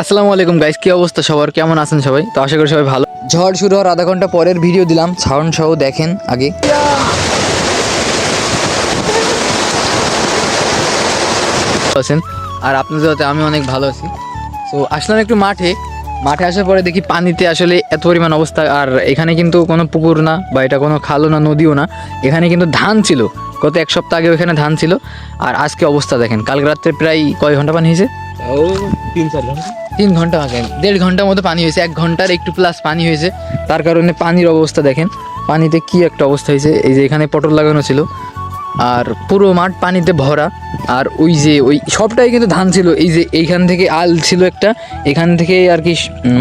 আসসালামু আলাইকুম গাইস কি অবস্থা সবার? কেমন আছেন সবাই? তো আশা করি সবাই ভালো। ঝড় শুরু হওয়ার আধা ঘণ্টা পরের ভিডিও দিলাম সাউন্ড সহ দেখেন আগে। আছেন? আর আপনাদের সাথে আমি অনেক ভালো আছি। তো আসলাম একটু মাঠে। মাঠে আসার পরে দেখি পানিতে আসলে এত পরিমাণ অবস্থা। আর এখানে কিন্তু কোনো পুকুর না, বা এটা কোনো খালও না, নদীও না। এখানে কিন্তু ধান ছিল। গত এক সপ্তাহ আগে এখানে ধান ছিল। আর আজকে অবস্থা দেখেন। কালকে রাত্রে প্রায় কয় ঘণ্টা পানি হয়েছে? তিন চার ঘণ্টা। তিন ঘণ্টা আগে, দেড় ঘণ্টার মতো পানি হয়েছে, এক ঘণ্টার একটু প্লাস পানি হয়েছে। তার কারণে পানির অবস্থা দেখেন, পানিতে কি একটা অবস্থা হয়েছে, এই যে এখানে পটল লাগানো ছিল, আর পুরো মাঠ পানিতে ভরা, আর ওই যে ওই সবটাই কিন্তু ধান ছিল, এই যে এইখান থেকে আল ছিল একটা, এখান থেকে আর কি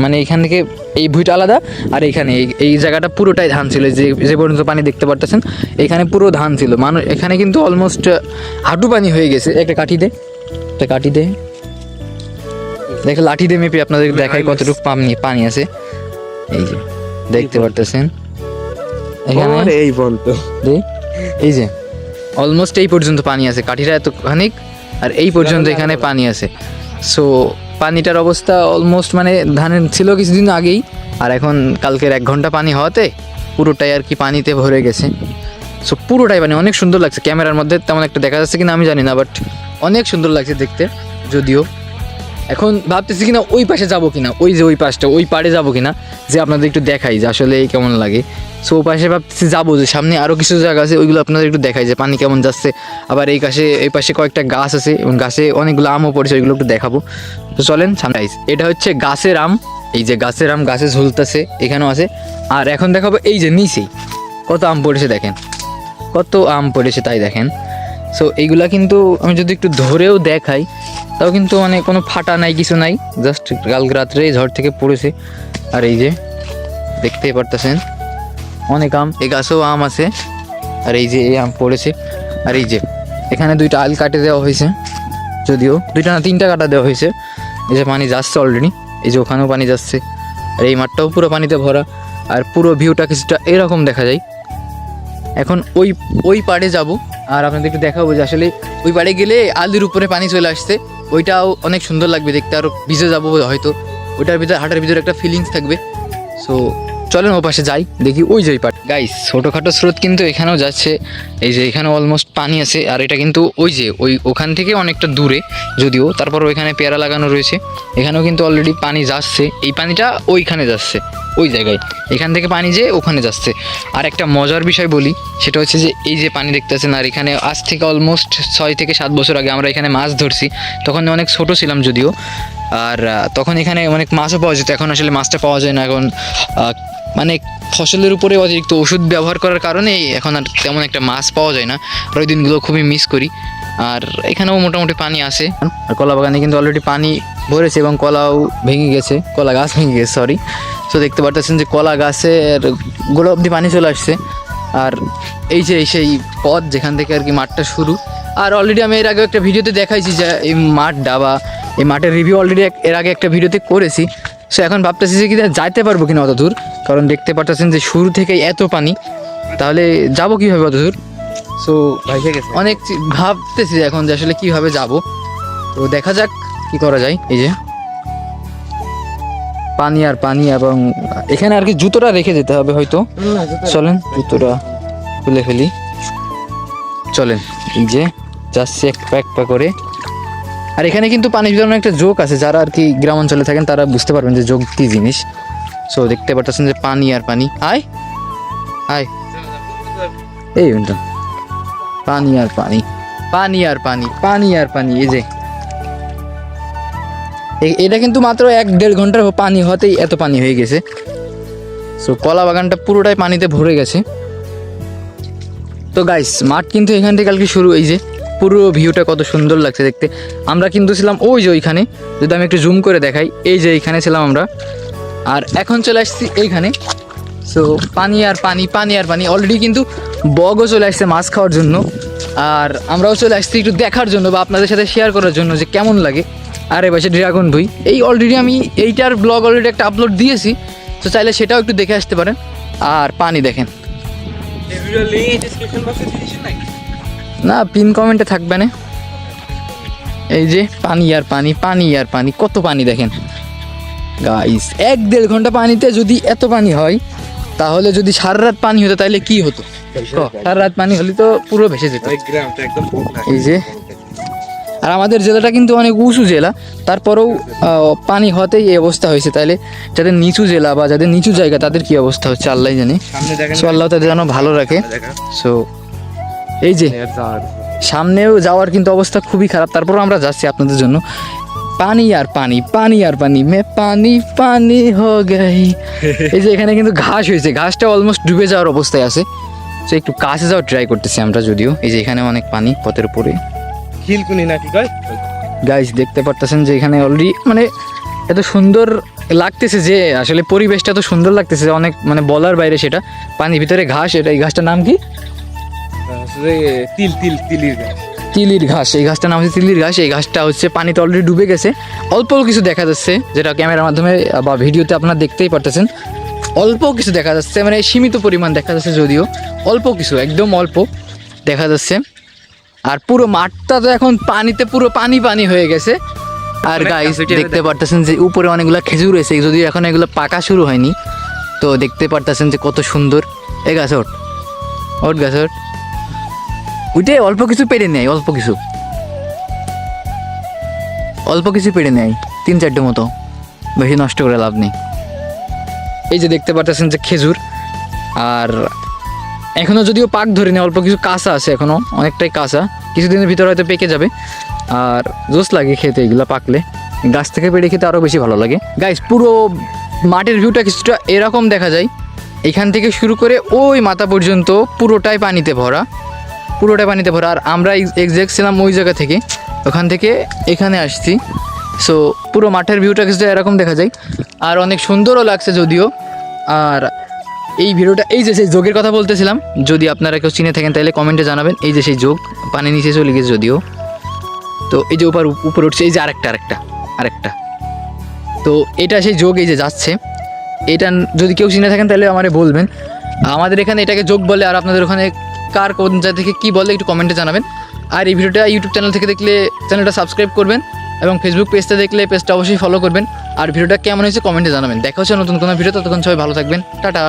মানে এখান থেকে এই ভুইটা আলাদা, আর এখানে এই জায়গাটা পুরোটাই ধান ছিল, যে যে পর্যন্ত পানি দেখতে পারতেছেন, এখানে পুরো ধান ছিল। মানুষ এখানে কিন্তু অলমোস্ট হাঁটু পানি হয়ে গেছে একটা কাঠিতে, একটা কাঠি দে দেখে লাঠি দিয়ে মেপে আপনাদের দেখাই কতটুকু পানি পানি আছে। এই যে দেখতে পারতেছেন? এখানে? এই বন্ত দে, এই যে অলমোস্ট এই পর্যন্ত পানি আছে। কাঠিরা এত খানিক আর এই পর্যন্ত এখানে পানি আছে। সো পানিটার অবস্থা অলমোস্ট মানে ধানের ছিল কিছুদিন আগেই আর এখন কালকের এক ঘণ্টা পানি হওয়াতে পুরোটাই আর কি পানিতে ভরে গেছে। সো পুরোটাই পানি অনেক সুন্দর লাগছে। ক্যামেরার মধ্যে তেমন একটা দেখা যাচ্ছে কিনা আমি জানি না বাট অনেক সুন্দর লাগছে দেখতে যদিও। এখন ভাবতেছি কিনা ওই পাশে যাব কিনা, ওই যে ওই পাশটা, ওই পাড়ে যাব কিনা, যে আপনাদের একটু দেখাই যে আসলে কেমন লাগে। সো ওই পাশে ভাবতেছি যাব যে সামনে আরও কিছু জায়গা আছে, ওইগুলো আপনাদের একটু দেখাই যে পানি কেমন যাচ্ছে। আবার এই পাশে এই পাশে কয়েকটা গাছ আছে, এবং গাছে অনেকগুলো আমও পড়েছে, ওইগুলো একটু দেখাবো। তো চলেন সামনে এটা হচ্ছে গাছের আম, এই যে গাছের আম গাছে ঝুলতেছে, এখানেও আছে। আর এখন দেখাবো এই যে নিচেই, কত আম পড়েছে দেখেন। কত আম পড়েছে তাই দেখেন। সো এইগুলা কিন্তু আমি যদি একটু ধরেও দেখাই তাও কিন্তু মানে কোনো ফাটা নাই, কিছু নাই। জাস্ট কালকে রাত্রে ঝড় থেকে পড়েছে। আর এই যে দেখতেই পারতেছেন, অনেক আম, এই গাছেও আম আছে। আর এই যে এই আম পড়েছে। আর এই যে এখানে দুইটা আল কাটে দেওয়া হয়েছে। যদিও দুইটা না, তিনটা কাটা দেওয়া হয়েছে। এই যে পানি যাচ্ছে অলরেডি এই যে ওখানেও পানি যাচ্ছে। আর এই মাঠটাও পুরো পানিতে ভরা। আর পুরো ভিউটা কিছুটা এরকম দেখা যায়। এখন ওই ওই পাড়ে যাব। আর আপনাদের একটু দেখাবো যে আসলে ওই পাড়ে গেলে আলুর উপরে পানি চলে আসছে। ওইটাও অনেক সুন্দর লাগবে দেখতে, আর ভিজে যাব হয়তো। ওইটার ভিতরে, হাঁটার ভিতরে একটা ফিলিংস থাকবে। সো চলেন ও পাশে যাই, দেখি ওই যে পাট। গাইস ছোটোখাটো স্রোত কিন্তু এখানেও যাচ্ছে। এই যে এখানে অলমোস্ট পানি আছে, আর এটা কিন্তু ওই যে, ওই ওখান থেকে অনেকটা দূরে যদিও, তারপর ওইখানে পেয়ারা লাগানো রয়েছে। এখানেও কিন্তু অলরেডি পানি যাচ্ছে। এই পানিটা ওইখানে যাচ্ছে, ওই জায়গায়। এখান থেকে পানি যে ওখানে যাচ্ছে। আর একটা মজার বিষয় বলি, সেটা হচ্ছে যে, এই যে পানি দেখতে দেখতেছেন আর এখানে আজ থেকে অলমোস্ট ছয় থেকে সাত বছর আগে আমরা এখানে মাছ ধরছি। তখন অনেক ছোট ছিলাম যদিও। আর তখন এখানে অনেক মাছও পাওয়া যেত, এখন আসলে মাছটা পাওয়া যায় না। এখন মানে ফসলের উপরে অতিরিক্ত ওষুধ ব্যবহার করার কারণে এখন আর তেমন একটা মাছ পাওয়া যায় না। আর ওই দিনগুলো খুবই মিস করি। আর এখানেও মোটামুটি পানি আসে আর কলা বাগানে কিন্তু অলরেডি পানি ভরেছে এবং কলাও ভেঙে গেছে। কলা গাছ ভেঙে গেছে সরি সো দেখতে পারতেছেন যে কলা গাছের গোড়া অবধি পানি চলে আসছে। আর এই যে সেই পথ যেখান থেকে আর কি মাঠটা শুরু। আর অলরেডি আমি এর আগে একটা ভিডিওতে দেখাইছি যে এই মাঠটা বা এই মাঠের রিভিউ অলরেডি এর আগে একটা ভিডিওতে করেছি। সো এখন ভাবতেছি যে কি যাইতে পারব কিনা অত দূর কারণ দেখতে পারতেছেন যে শুরু থেকে এত পানি। তাহলে যাব কীভাবে অত দূর সো অনেক ভাবতেছি এখন যে আসলে কীভাবে যাব। তো দেখা যাক কি করা যায়, এই যে। পানি আর পানি এবং এখানে আর কি জুতোটা রেখে যেতে হবে হয়তো। চলেন, জুতোটা খুলে ফেলি। চলেন যে, যাচ্ছি এক প্যাক পা করে। আর এখানে কিন্তু পানি বিতরণের একটা যোগ আছে, যারা আর কি গ্রাম অঞ্চলে থাকেন তারা বুঝতে পারবেন যে যোগ কী জিনিস। সো দেখতে পারতেছেন যে পানি আর পানি। আয়! আয়! এই কিন্তু পানি আর পানি। পানি আর পানি পানি আর পানি, এই যে। এটা কিন্তু মাত্র এক দেড় ঘণ্টার পানি হতেই এত পানি হয়ে গেছে। সো কলা বাগানটা পুরোটাই পানিতে ভরে গেছে। তো গাইস মাঠ কিন্তু এখান থেকে কালকে শুরু, এই যে। পুরো ভিউটা কত সুন্দর লাগছে দেখতে। আমরা কিন্তু ছিলাম ওই যে ওইখানে, যদি আমি একটু জুম করে দেখাই, এই যে এইখানে ছিলাম আমরা। আর এখন চলে আসছি এইখানে। সো পানি আর পানি পানি আর পানি। অলরেডি কিন্তু বগও চলে আসছে মাছ খাওয়ার জন্য। আর আমরাও চলে আসছি একটু দেখার জন্য বা আপনাদের সাথে শেয়ার করার জন্য যে কেমন লাগে। আর এ পাশে ড্রাগন ভুই। এই অলরেডি আমি এইটার ব্লগ অলরেডি একটা আপলোড দিয়েছি। তো চাইলে সেটাও একটু দেখে আসতে পারেন। আর পানি দেখেন। না পিন কমেন্টে থাকবে না। এই যে পানি আর পানি পানি আর পানি কত পানি দেখেন। গাইস এক দেড় ঘণ্টা পানিতে যদি এত পানি হয় তাহলে যদি সারা রাত পানি হতো তাহলে কি হতো? সারা রাত পানি হলে তো পুরো ভেসে যেত। এই যে আর আমাদের জেলাটা কিন্তু অনেক উঁচু জেলা তারপরেও পানি হওয়াতেই এই অবস্থা হয়েছে। তাহলে যাদের নিচু জেলা বা যাদের নিচু জায়গা তাদের কি অবস্থা হচ্ছে আল্লাহ জানে। সো আল্লাহ তাদের যেন ভালো রাখে। সো এই যে সামনেও যাওয়ার কিন্তু অবস্থা খুবই খারাপ তারপরও আমরা যাচ্ছি আপনাদের জন্য। পানি আর পানি পানি আর পানি মে পানি পানি হো গাই। এই যে এখানে কিন্তু ঘাস হয়েছে ঘাসটা অলমোস্ট ডুবে যাওয়ার অবস্থায় আছে। তো একটু কাছে যাওয়ার ট্রাই করতেছি আমরা যদিও এই যে এখানে অনেক পানি পথের উপরে। খিলকুনি নাকি গাইস দেখতে পারতেছেন যে এখানে অলরেডি মানে এত সুন্দর লাগতেছে যে আসলে পরিবেশটা তো সুন্দর লাগতেছে অনেক মানে বলার বাইরে সেটা। পানির ভিতরে ঘাস এটা এই ঘাসটার নাম কি? তিল তিল তিলির গাছ। তিলির ঘাস এই ঘাসটার নাম হচ্ছে তিলির ঘাস এই ঘাসটা হচ্ছে পানিতে অলরেডি ডুবে গেছে। অল্প কিছু দেখা যাচ্ছে যেটা ক্যামেরার মাধ্যমে বা ভিডিওতে আপনারা দেখতেই পারতেছেন। অল্প কিছু দেখা যাচ্ছে মানে সীমিত পরিমাণ দেখা যাচ্ছে যদিও অল্প কিছু একদম অল্প দেখা যাচ্ছে। আর পুরো মাঠটা তো এখন পানিতে পুরো পানি পানি হয়ে গেছে। আর গাইস দেখতে পারতেছেন যে উপরে অনেকগুলো খেজুর রয়েছে যদিও এখন এগুলো পাকা শুরু হয়নি। তো দেখতে পারতেছেন যে কত সুন্দর। এ গাছ ওট ওট গাছ ওঠ। ওইটাই অল্প কিছু পেরে নেয়, অল্প কিছু। অল্প কিছু পেরে নেয়, তিন চারটে মতো। বেশি নষ্ট করে লাভ নেই। এই যে দেখতে পারতেছেন যে খেজুর, আর এখনও যদিও পাক ধরেনি, অল্প কিছু কাঁচা আছে এখনও, অনেকটাই কাঁচা। কিছুদিনের ভিতরে হয়তো পেকে যাবে। আর জোস লাগে খেতে এগুলো পাকলে। গাছ থেকে পেড়ে খেতে আরও বেশি ভালো লাগে। গাইস পুরো মাঠের ভিউটা কিছুটা এরকম দেখা যায়। এখান থেকে শুরু করে ওই মাথা পর্যন্ত পুরোটাই পানিতে ভরা। পুরোটাই পানিতে ভরা। আর আমরা এক্সাক্ট ছিলাম ওই জায়গা থেকে। ওখান থেকে এখানে আসছি। সো পুরো মাঠের ভিউটা কিছুটা এরকম দেখা যায়। আর অনেক সুন্দরও লাগছে যদিও। আর এই ভিডিওটা, এই যে সেই যোগের কথা বলতেছিলাম, যদি আপনারা কেউ চিনে থাকেন, তাহলে কমেন্টে জানাবেন, এই যে সেই যোগ, পানি নিচে চলে গেছে যদিও। তো এই যে উপর, উপরে উঠছে, এই যে আরেকটা আরেকটা আরেকটা। তো এটা সেই যোগ এই যে যাচ্ছে। এটা যদি কেউ চিনে থাকেন, তাহলে আমারে বলবেন। আমাদের এখানে এটাকে যোগ বলে, আর আপনাদের ওখানে কার কোন জায়গা থেকে কী বলে একটু কমেন্টে জানাবেন। আর এই ভিডিওটা ইউটিউব চ্যানেল থেকে দেখলে চ্যানেলটা সাবস্ক্রাইব করবেন এবং ফেসবুক পেজটা দেখলে পেজটা অবশ্যই ফলো করবেন। আর ভিডিওটা কেমন হয়েছে কমেন্টে জানাবেন। দেখা হচ্ছে নতুন কোনো ভিডিও ততক্ষণ সবাই ভালো থাকবেন। টাটা।